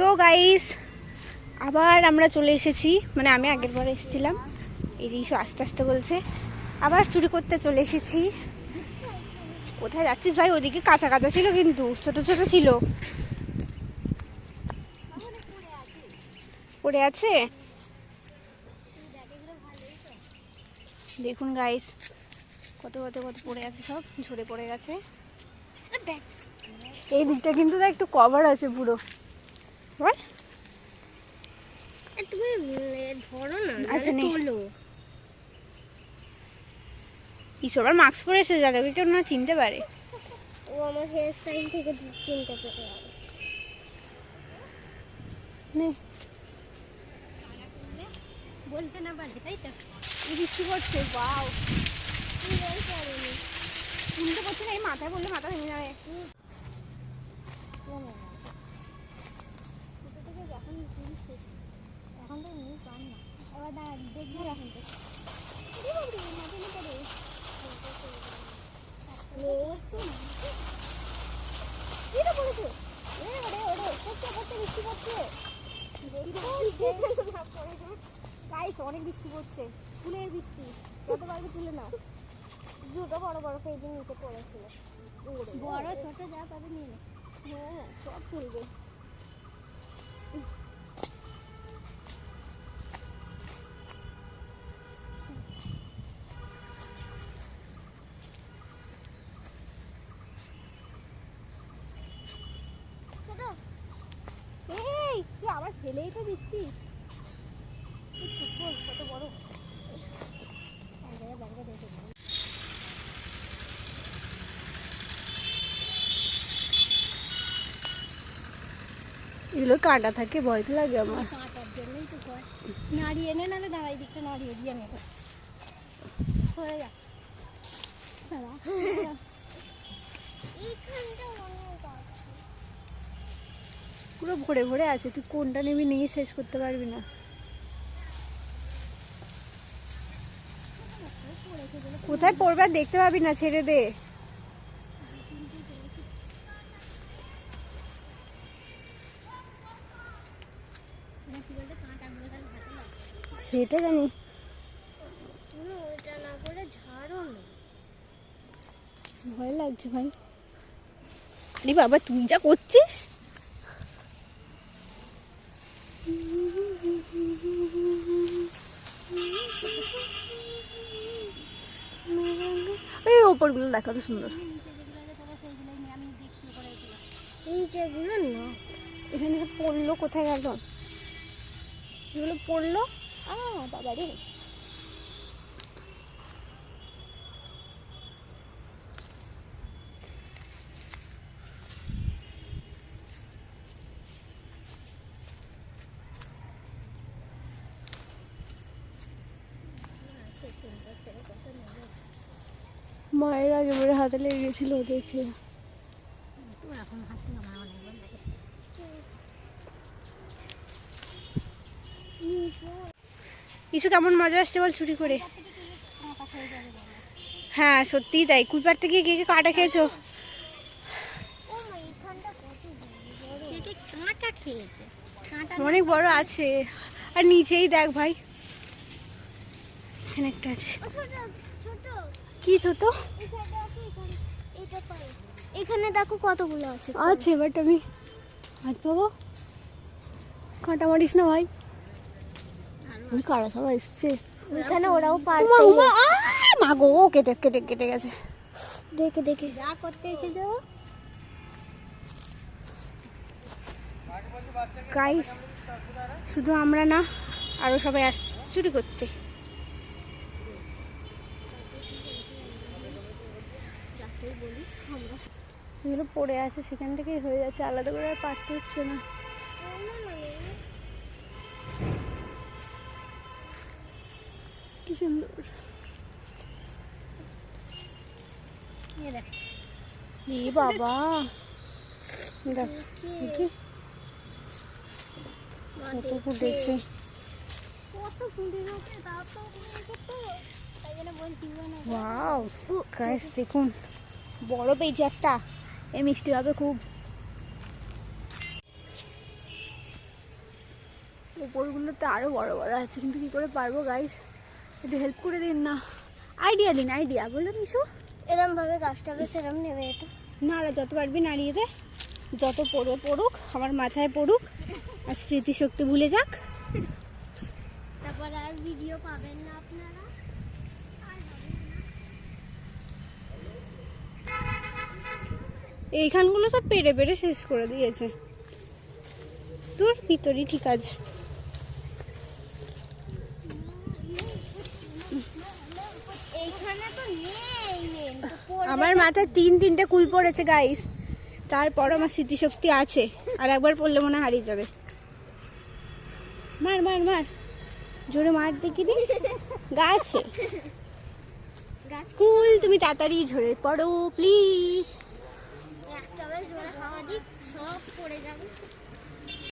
So guys আবার আমরা চলে এসেছি। মানে আমি আগের বার এসেছিলাম। এই যে আস্তে আস্তে বলছে। আবার চুরি করতে চলে এসেছি। কোথায় যাচ্ছিস ভাই? ওদিকে কাঁচা কাঁচা ছিল কিন্তু, ছোট ছোট ছিল। পড়ে আছে? দেখুন গাইস কত কত কত পড়ে আছে সব। ঝরে পড়ে গেছে। এই দিকটা কিন্তু একটু কভার আছে পুরো। বল তুমি ধরো না আচ্ছা, তোলো। ইসব মাস্ক পরে এসে যাবে কেউ না চিনতে পারে। ও আমার হেয়ার স্টাইল থেকে চিনতে পেরে। নে। বলতে না পারবে তাই তো? এই বৃষ্টি পড়ছে বাও শুনতে পাচ্ছি না এই মাথায় বললে মাথা ভেঙে যাবে। এখন তো নিয়ে পান না এবার দাঁড়া দেখবি এখন তো অনেক বৃষ্টি পড়ছে। ফুলের বৃষ্টি। যত পারবে তুলে নাও। দুটো বড় বড় পেজের নিচে পড়েছিল। বড় ছোট যা পাবে নিয়ে হ্যাঁ সব চলবে। এই তুই আবার ফেলেই তো দিচ্ছিস কত বড়। এগুলো কাটা থাকে ভয় তো লাগে আমার। কাঁটার জন্যই তো কয় নাড়িয়ে নে নাহলে দাঁড়াই দিকটা নাড়িয়ে দিয়ে আমি এখন। হয়ে যা দাঁড়া। এইখানটা পুরো ভরে ভরে আছে, তুই কোনটা নিবি নিয়ে শেষ করতে পারবি না। কোথায় পড়বে দেখতে পাবি না, ছেড়ে দে। সেটা জানি। ভয় লাগছে ভাই। আরে বাবা, তুই যা করছিস? এই ওপরগুলো দেখো তো সুন্দর। নিচেগুলো না। এখানে পড়ল কোথায় গেল এগুলো পড়ল? আ বাবা রে মায়ের আগে মেরে হাতে লেগে গেছিল দেখে। ইসু কেমন মজা আসছে বল চুরি করে? হয়ে, সত্যিই তাই। কুলপার থেকে কে কে কাটা খেয়েছো? অনেক বড় আছে। আর নিচেই দেখ ভাই। এখানে একটা আছে। কি ছোট? এখানে দেখো কতগুলো আছে। আছে বাট আমি হাত পাবো? কাঁটা মারিস না ভাই। ওই কারা সবাই এসছে? এখানে ওরাও আহ, মা গো কেটে কেটে কেটে গেছে। দেখে দেখে। যা করতে এসে যাও গাইস শুধু আমরা না আরও সবাই আসছে চুরি করতে। বলিস আমরা এগুলো পড়ে আছে সেখান থেকেই হয়ে যাচ্ছে আলাদা করে আর পারতে হচ্ছে না। কি সুন্দর। এ বাবা। দেখ কত ফুটেছে। কত ফুটে গেছে তাও তো কত তাই জন্য বলছি না ওয়াও গাইস দেখুন। বড় পেয়েছি একটা। এ মিষ্টি হবে খুব। ওপরগুলোতে আরও বড় বড় আছে কিন্তু কী করে পারব গাইস একটু হেল্প করে দিন না। আইডিয়া দিন আইডিয়া বলুন ইসু এরম ভাবে গাছটাকে সেরম নেবে এটা। না যত পারবি নাড়িয়ে দে। যত পড়বে পড়ুক আমার মাথায় পড়ুক আর স্মৃতিশক্তি ভুলে যাক। তারপর আর ভিডিও পাবেন না আপনারা। এইখানগুলো সব পেরে পেরে শেষ করে দিয়েছে। তোর ভিতরই ঠিক আছে। আমার মাথায় তিন তিনটে কুল পড়েছে গাইস তারপর আমার স্মৃতিশক্তি আছে। আর একবার পড়লে মনে হারিয়ে যাবে। মার মার মার। জোরে মার দেখি দি গাছে। কুল তুমি তাড়াতাড়ি ঝরে পড়ো প্লিজ জোরে হাওয়া দিক সব পড়ে যাবে।